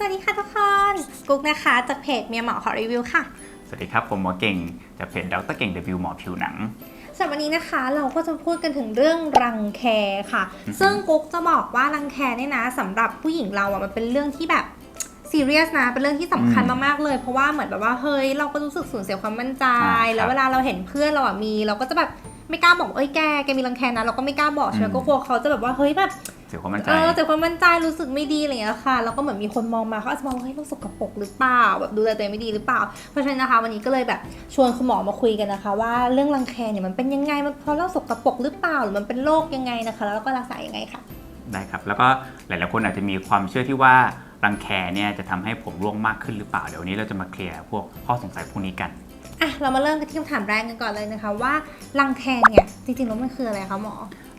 สวัสดีค่ะทุกคน กุ๊กนะคะ จากเพจเมียหมอขอรีวิวค่ะ สวัสดีครับ ผมหมอเก่ง จากเพจดรเก่งเดบิวหมอผิวหนังสำหรับวันนี้นะคะเราก็จะพูดกันถึงเรื่องรังแคค่ะอือฮึซึ่งกุ๊กจะบอกว่ารังแคเนี่ยนะสำหรับผู้หญิงเราอะมันเป็นเรื่องที่แบบซีเรียสนะเป็นเรื่องที่สำคัญมากๆเลย เพราะว่าเหมือนแบบว่าเฮ้ยเราก็รู้สึกสูญเสียความมั่นใจ แล้วเวลาเราเห็นเพื่อนเราอะมี เราก็จะแบบไม่กล้าบอกเอ้ยแกแกมีรังแคนะเราก็ไม่กล้าบอกใช่ไหมก็กลัวเขาจะแบบว่าเฮ้ยแบบ เสียความมั่นใจ เออแต่ความมั่นใจรู้สึกไม่ดีอะไรอย่างเงี้ยค่ะ แล้วก็เหมือนมีคนมองมาเขาอาจจะมองว่าเฮ้ยเราสกปรกหรือเปล่า แบบดูแลตัวเองไม่ดีหรือเปล่า เพราะฉะนั้นนะคะ วันนี้ก็เลยแบบชวนคุณหมอมาคุยกันนะคะ ว่าเรื่องรังแคเนี่ยมันเป็นยังไง มันเพราะเราสกปรกหรือเปล่า หรือมันเป็นโรคยังไงนะคะ แล้วก็รักษายังไงค่ะ ได้ครับ แล้วก็หลายๆคนอาจจะมีความเชื่อที่ว่ารังแคเนี่ยจะทำให้ผมร่วงมากขึ้นหรือเปล่า เดี๋ยววันนี้เราจะมาเคลียร์พวกข้อสงสัยพวกนี้กันอะเรามาเริ่มกันที่คำถามแรกกันก่อนเลยนะคะว่ารังแคเนี่ยจริงๆแล้วมันคืออะไรคะหมอ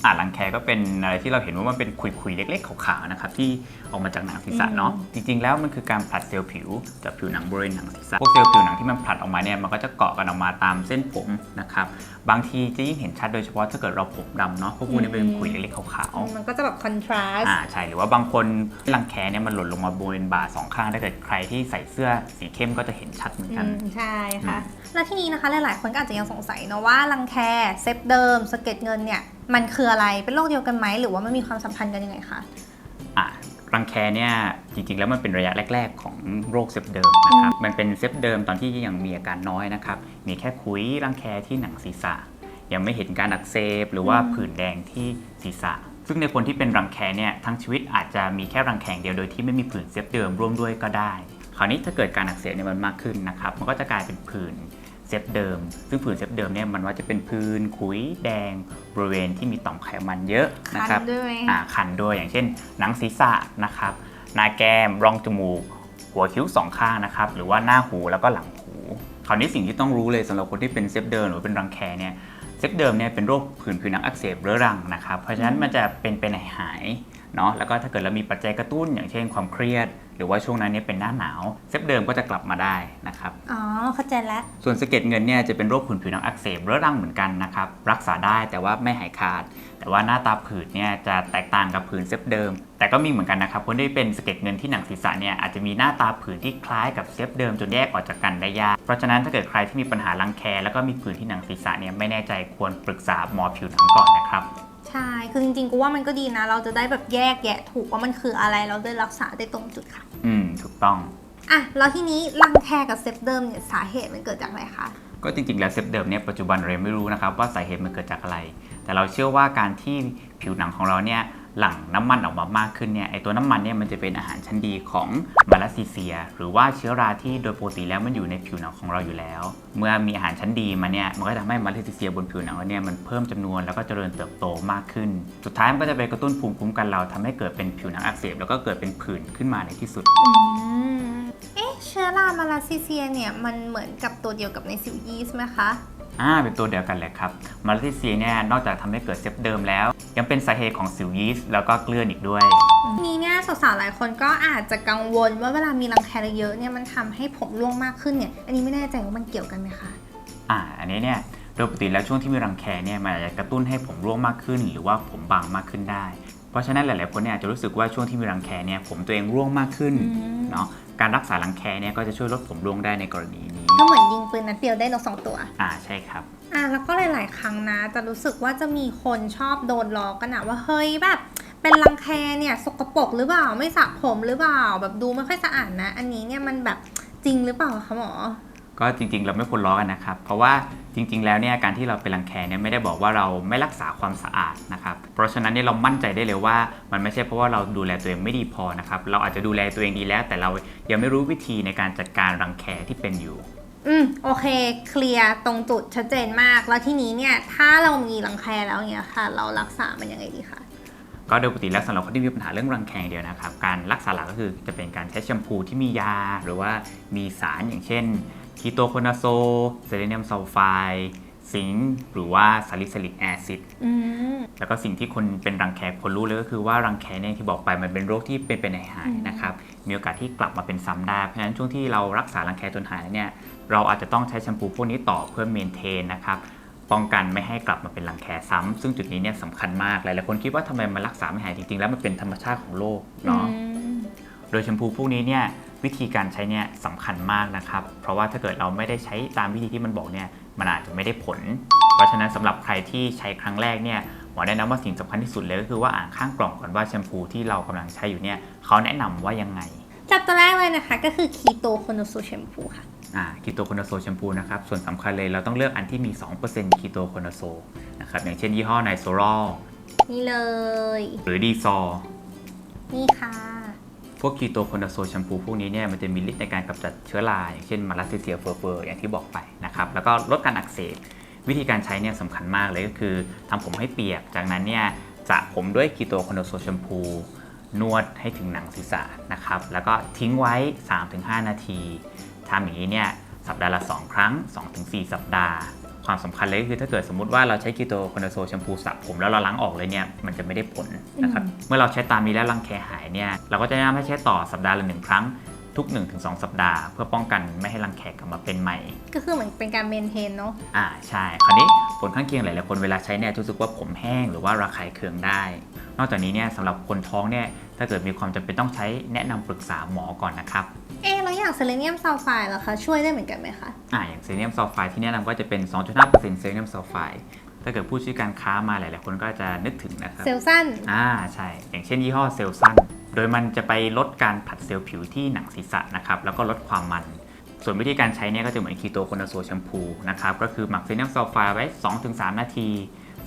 อ่ารังแคก็เป็นอะไรที่เราเห็นว่ามันเป็นคุยๆเล็กๆขาวๆนะครับที่ออกมาจากหนังศีรษะเนาะจริงๆแล้วมันคือการผลัดเซลล์ผิวจากผิวหนังบริเวณหนังศีรษะพวกเซลล์ผิวหนังที่มันผลัดออกมาเนี่ยมันก็จะเกาะกันออกมาตามเส้นผมนะครับบางทีจะยิ่งเห็นชัดโดยเฉพาะถ้าเกิดเราผมดำเนาะพวกพวกนี้เป็นขุยเล็กๆขาวๆมันก็จะแบบคอนทราสต์อ่าใช่หรือว่าบางคนรังแคเนี่ยมันหล่นลงมาบริเวณบ่าสองข้างถ้าเกิดใครที่ใส่เสื้อสีเข้มก็จะเห็นชัดเหมือนกันอืมใช่ค่ะแล้วที่นี้นะคะหลายๆคนก็อาจจะยังสงสัยเนอะว่ารังแคเซฟเดิมสะเก็ดเงินเนี่ย มันคืออะไรเป็นโรคเดียวกันไหมหรือว่ามันมีความสัมพันธ์กันยังไงคะอะรังแคเนี่ยจริง ๆ แล้วมันเป็นระยะแรก ๆ ของโรคเซฟเดิมนะครับมันเป็นเซฟเดิมตอนที่ยังมีอาการน้อยนะครับมีแค่คุยรังแคที่หนังศีรษะ ยังไม่เห็นการอักเสบหรือว่าอืมผื่นแดงที่ศีรษะ ซึ่งในคนที่เป็นรังแคเนี่ยทั้งชีวิตอาจจะมีแค่รังแคเดียวโดยที่ไม่มีผื่นเซฟเดิมร่วมด้วยก็ได้ คราวนี้ถ้าเกิดการอักเสบเนี่ยมันมากขึ้นนะครับมันก็จะกลายเป็นผื่น เซฟเดิม ซึ่งผื่นเซฟเดิมเนี่ยมันว่าจะเป็นผื่นขุยแดงบริเวณที่มีต่อมไขมันเยอะนะครับคันด้วยไหมอ่าคันด้วยอย่างเช่น หนังศีรษะนะครับหน้าแก้มร่องจมูก หัวคิ้วสองข้างนะครับหรือว่าหน้าหูแล้วก็หลังหูคราวนี้สิ่งที่ต้องรู้เลยสำหรับคนที่เป็นเซฟเดิมหรือเป็นรังแคเนี่ยเซฟเดิมเนี่ยเป็นโรคผื่นผิวหนังอักเสบเรื้อรังนะครับเพราะฉะนั้นมันจะเป็นเป็นหายๆเนาะแล้วก็ถ้าเกิดเรามีปัจจัยกระตุ้น อย่างเช่นความเครียด หรือว่าช่วงนั้นเนี่ยเป็นหน้าหนาวเซฟเดิมก็จะกลับมาได้นะครับอ๋อ เข้าใจแล้ว ส่วนสะเก็ดเงินเนี่ยจะเป็นโรคผื่นผิวหนังอักเสบเรื้อรังเหมือนกันนะครับ รักษาได้แต่ว่าไม่หายขาด แต่ว่าหน้าตาผื่นเนี่ยจะแตกต่างกับผื่นเซฟเดิม แต่ก็มีเหมือนกันนะครับคนที่เป็นสะเก็ดเงินที่หนังศีรษะเนี่ยอาจจะมีหน้าตาผื่นที่คล้ายกับเซฟเดิมจนแยกออกจากกันได้ยาก เพราะฉะนั้นถ้าเกิดใครที่มีปัญหารังแคแล้วก็มีผื่นที่หนังศีรษะเนี่ยไม่แน่ใจควรปรึกษาหมอผิวหนังก่อนนะครับใช่ คือจริงๆ กูว่ามันก็ดีนะ เราจะได้แบบแยกแยะถูกว่ามันคืออะไร เราได้รักษาได้ตรงจุดค่ะ อืม ถูกต้อง อะแล้วทีนี้รังแคกับเซฟเดิมเนี่ยสาเหตุมันเกิดจากอะไรคะ ก็จริงๆ แล้วเซฟเดิมเนี่ยปัจจุบันเรายังไม่รู้นะครับว่าสาเหตุมันเกิดจากอะไร แต่เราเชื่อว่าการที่ผิวหนังของเราเนี่ยหลั่งน้ำมันออกมามากขึ้นเนี่ยไอตัวน้ำมันเนี่ยมันจะเป็นอาหารชั้นดีของมาลาซีเซีย หรือว่าเชื้อราที่โดยปกติแล้วมันอยู่ในผิวหนังของเราอยู่แล้ว เมื่อมีอาหารชั้นดีมาเนี่ยมันก็ทำให้มาลาซีเซียบนผิวหนังเราเนี่ยมันเพิ่มจำนวนแล้วก็เจริญเติบโตมากขึ้น สุดท้ายมันก็จะไปกระตุ้นภูมิคุ้มกันเราทำให้เกิดเป็นผิวหนังอักเสบแล้วก็เกิดเป็นผื่นขึ้นมาในที่สุด อืม เอ๊ะเชื้อรามาลาซีเซียเนี่ยมันเหมือนกับตัวเดียวกับในซิลยีสต์ไหมคะอ่าเป็นตัวเดียวกันเลยครับมาลาซีเซียเนี่ยนอกจากทำให้เกิดเซฟเดิมแล้ว ยังเป็นสาเหตุของสิวยีสต์แล้วก็เกลื่อนอีกด้วยทีนี้เนี่ยสาวๆหลายคนก็อาจจะกังวลว่าเวลามีรังแคเยอะๆเนี่ยมันทำให้ผมร่วงมากขึ้นเนี่ยอันนี้ไม่แน่ใจว่ามันเกี่ยวกันไหมคะ อ่าอันนี้เนี่ยโดยปกติแล้วช่วงที่มีรังแคเนี่ยมันอาจจะกระตุ้นให้ผมร่วงมากขึ้น หรือว่าผมบางมากขึ้นได้ เพราะฉะนั้นหลายๆคนเนี่ยอาจจะรู้สึกว่าช่วงที่มีรังแคเนี่ยผมตัวเองร่วงมากขึ้นอืม เนาะ การรักษารังแคเนี่ยก็จะช่วยลดผมร่วงได้ในกรณีนี้ ก็เหมือนยิงปืนนัดเดียวได้นกสองตัว อ่าใช่ครับ อะแล้วก็หลาย ๆ ครั้งนะ จะรู้สึกว่าจะมีคนชอบโดนล้อกันนะว่าเฮ้ยแบบ เป็นรังแคเนี่ยสกปรกหรือเปล่าไม่สระผมหรือเปล่าแบบดูไม่ค่อยสะอาดนะ อันนี้เนี่ยมันแบบจริงหรือเปล่าคะหมอ ก็จริงๆ เราไม่ควรล้อกันนะครับ เพราะว่าจริง ๆ แล้วเนี่ยการที่เราเป็นรังแคเนี่ยไม่ได้บอกว่าเราไม่รักษาความสะอาดนะครับ เพราะฉะนั้นเนี่ยเรามั่นใจได้เลยว่า มันไม่ใช่เพราะว่าเราดูแลตัวเองไม่ดีพอนะครับ เราอาจจะดูแลตัวเองดีแล้ว แต่เรายังไม่รู้วิธีในการจัดการรังแคที่เป็นอยู่ อืมโอเค เคลียร์ตรงจุดชัดเจนมาก แล้วทีนี้เนี่ยถ้าเรามีรังแคแล้วเนี่ยค่ะ เรารักษามันยังไงดีคะก็โดยปกติแล้วสำหรับคนที่มีปัญหาเรื่องรังแคอย่างเดียวนะครับ การรักษาหลักก็คือจะเป็นการใช้แชมพูที่มียา หรือว่ามีสารอย่างเช่น คีโตโคนาโซเซเลเนียมซัลไฟด์ซิงค์หรือว่าซาลิซิลิกแอซิดอืมแล้วก็สิ่งที่คนเป็นรังแคคนรู้เลยก็คือว่ารังแคเนี่ยที่บอกไปมันเป็นโรคที่เป็นเป็นหายๆนะครับ มีโอกาสที่กลับมาเป็นซ้ำได้ เพราะฉะนั้นช่วงที่เรารักษารังแคจนหายแล้วเนี่ยเราอาจจะต้องใช้แชมพูพวกนี้ต่อเพื่อเมนเทนนะครับป้องกันไม่ให้กลับมาเป็นรังแคซ้ำซึ่งจุดนี้เนี่ยสำคัญมาก หลายๆคนคิดว่าทำไมมันรักษาไม่หายจริงๆ แล้วมันเป็นธรรมชาติของโรคเนาะอืมโดยแชมพูพวกนี้เนี่ย วิธีการใช้เนี่ยสำคัญมากนะครับ เพราะว่าถ้าเกิดเราไม่ได้ใช้ตามวิธีที่มันบอกเนี่ยมันอาจจะไม่ได้ผล เพราะฉะนั้นสำหรับใครที่ใช้ครั้งแรกเนี่ยหมอแนะนำว่าสิ่งสำคัญที่สุดเลยก็คือว่าอ่านข้างกล่องก่อนว่าแชมพูที่เรากำลังใช้อยู่เนี่ยเขาแนะนำว่ายังไงจับตัวแรกเลยนะคะ ก็คือคีโตโคโนโซแชมพูค่ะอ่าคีโตโคโนโซแชมพูนะครับส่วนสำคัญเลยเราต้องเลือกอันที่มี 2%คีโตโคโนโซนะครับอย่างเช่นยี่ห้อไนโซรอลนี่เลย หรือดีซอนี่ค่ะ พวกคีโตโคโนโซแชมพูพวกนี้เนี่ยมันจะมีฤทธิ์ในการกำจัดเชื้อราอย่างเช่นมาลาซิเซียเฟอร์เฟอร์อย่างที่บอกไปนะครับแล้วก็ลดการอักเสบวิธีการใช้เนี่ยสำคัญมากเลยก็คือทำผมให้เปียก จากนั้นเนี่ยจะผมด้วยคีโตโคโนโซแชมพูนวดให้ถึงหนังศีรษะนะครับแล้วก็ทิ้งไว้ 3-5 นาทีทำอย่างนี้เนี่ยสัปดาห์ละ 2 ครั้ง 2-4 สัปดาห์ ความสำคัญเลยก็คือถ้าเกิดสมมติว่าเราใช้คีโตโคโนโซแชมพูสระผมแล้วเราล้างออกเลยเนี่ยมันจะไม่ได้ผลนะครับอืมเมื่อเราใช้ตามนี้แล้วรังแคหายเนี่ยเราก็จะแนะนำให้ใช้ต่อสัปดาห์ละหนึ่งครั้งทุก 1-2 สัปดาห์ เพื่อป้องกันไม่ให้รังแคกลับมาเป็นใหม่ ก็คือเหมือนเป็นการเมนเทนเนาะอ่าใช่ คราวนี้ผลข้างเคียงหลายๆคนเวลาใช้เนี่ยจะรู้สึกว่าผมแห้งหรือว่าระคายเคืองได้ นอกจากนี้เนี่ยสำหรับคนท้องเนี่ยถ้าเกิดมีความจำเป็นต้องใช้แนะนำปรึกษาหมอก่อนนะครับเอ๊ะแล้ว อย่างเซเลเนียมซัลไฟด์ล่ะคะ ช่วยได้เหมือนกันไหมคะ อ่าอย่างเซเนียมซัลไฟด์ที่แนะนำก็จะเป็น 2.5%เซเนียมซัลไฟด์ถ้าเกิดผู้ชื่อการค้ามาหลาย ๆ คนก็จะนึกถึงนะครับ เซลสั้น อ่าใช่ อย่างเช่นยี่ห้อเซลซันโดยมันจะไปลดการผลัดเซลล์ผิวที่หนังศีรษะนะครับ แล้วก็ลดความมัน ส่วนวิธีการใช้เนี่ยก็จะเหมือนคีโตโคโนโซแชมพูนะครับ ก็คือหมักเซเนียมซัลไฟด์ไว้ 2-3 นาที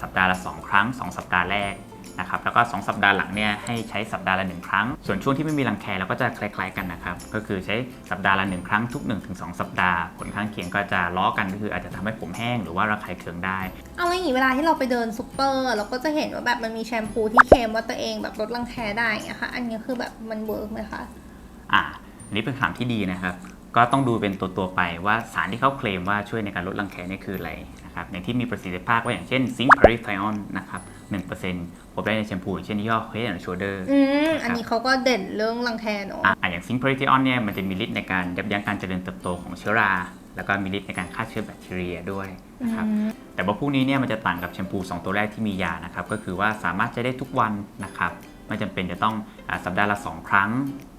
สัปดาห์ละ 2 ครั้ง 2 สัปดาห์แรก นะครับแล้วก็ 2 สัปดาห์หลังเนี่ยให้ใช้สัปดาห์ละ 1 ครั้ง ส่วนช่วงที่ไม่มีรังแคเราก็จะคล้าย ๆกันนะครับก็คือใช้สัปดาห์ละ 1 ครั้งทุก 1-2 สัปดาห์ ผลข้างเคียงก็จะล้อกันก็คืออาจจะทำให้ผมแห้งหรือว่าระคายเคืองได้เอาอย่างนี้เวลาที่เราไปเดินซูเปอร์เราก็จะเห็นว่าแบบมันมีแชมพูที่เคลมว่าตัวเองแบบลดรังแคได้อย่างเงี้ยค่ะอันนี้คือแบบมันเวิร์กไหมคะอ่าอันนี้เป็นคำถามที่ดีนะครับก็ต้องดูเป็นตัวตัวๆไปว่าสารที่เขาเคลมว่าช่วยในการลดรังแคนี่คืออะไรนะครับอย่างที่มีประสิทธิภาพว่าอย่างเช่นซิงค์พาริไทออนนะครับ 1%พบได้ในแชมพูอย่างเช่นยี่ห้อ Head and Shoulder อืม อันนี้เขาก็เด่นเรื่องรังแคเนาะ อ่าอย่างซิงค์พาริไทออนเนี่ยมันจะมีฤทธิ์ในการยับยั้งการเจริญเติบโตของเชื้อรา แล้วก็มีฤทธิ์ในการฆ่าเชื้อแบคทีเรียด้วยนะครับอืมแต่ว่าพวกนี้เนี่ยมันจะต่างกับแชมพู 2 ตัวแรกที่มียานะครับก็คือว่าสามารถใช้ได้ทุกวันนะครับไม่จำเป็นจะต้องอาสัปดาห์ละ 2 ครั้ง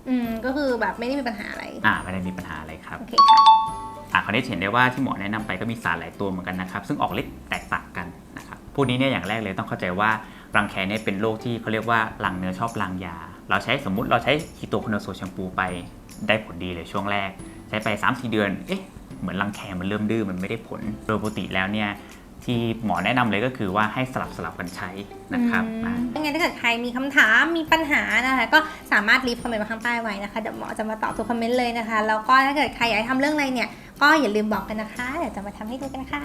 อืมก็คือแบบไม่ได้มีปัญหาอะไรอ่าไม่ได้มีปัญหาอะไรครับโอเคค่ะอะคราวนี้จะเห็นได้ว่าที่หมอแนะนำไปก็มีสารหลายตัวเหมือนกันนะครับ ซึ่งออกฤทธิ์แตกต่างกันนะครับ พวกนี้เนี่ยอย่างแรกเลยต้องเข้าใจว่ารังแคเนี่ยเป็นโรคที่เขาเรียกว่ารังเนื้อชอบรังยา เราใช้สมมุติเราใช้คีโตโคโนโซแชมพูไปได้ผลดีเลยช่วงแรก ใช้ไป3-4เดือนเอ๊ะเหมือนรังแคมันเริ่มดื้อมันไม่ได้ผลโดยปกติแล้วเนี่ยที่หมอแนะนำเลยก็คือว่าให้สลับสลับกันใช้นะครับอืมอะยังไงถ้าเกิดใครมีคำถามมีปัญหานะคะก็สามารถรีบคอมเมนต์มาข้างใต้ไว้นะคะเดี๋ยวหมอจะมาตอบทุกคอมเมนต์เลยนะคะแล้วก็ถ้าเกิดใครอยากให้ทำเรื่องอะไรเนี่ยก็อย่าลืมบอกกันนะคะเดี๋ยวจะมาทำให้ดูกันค่ะ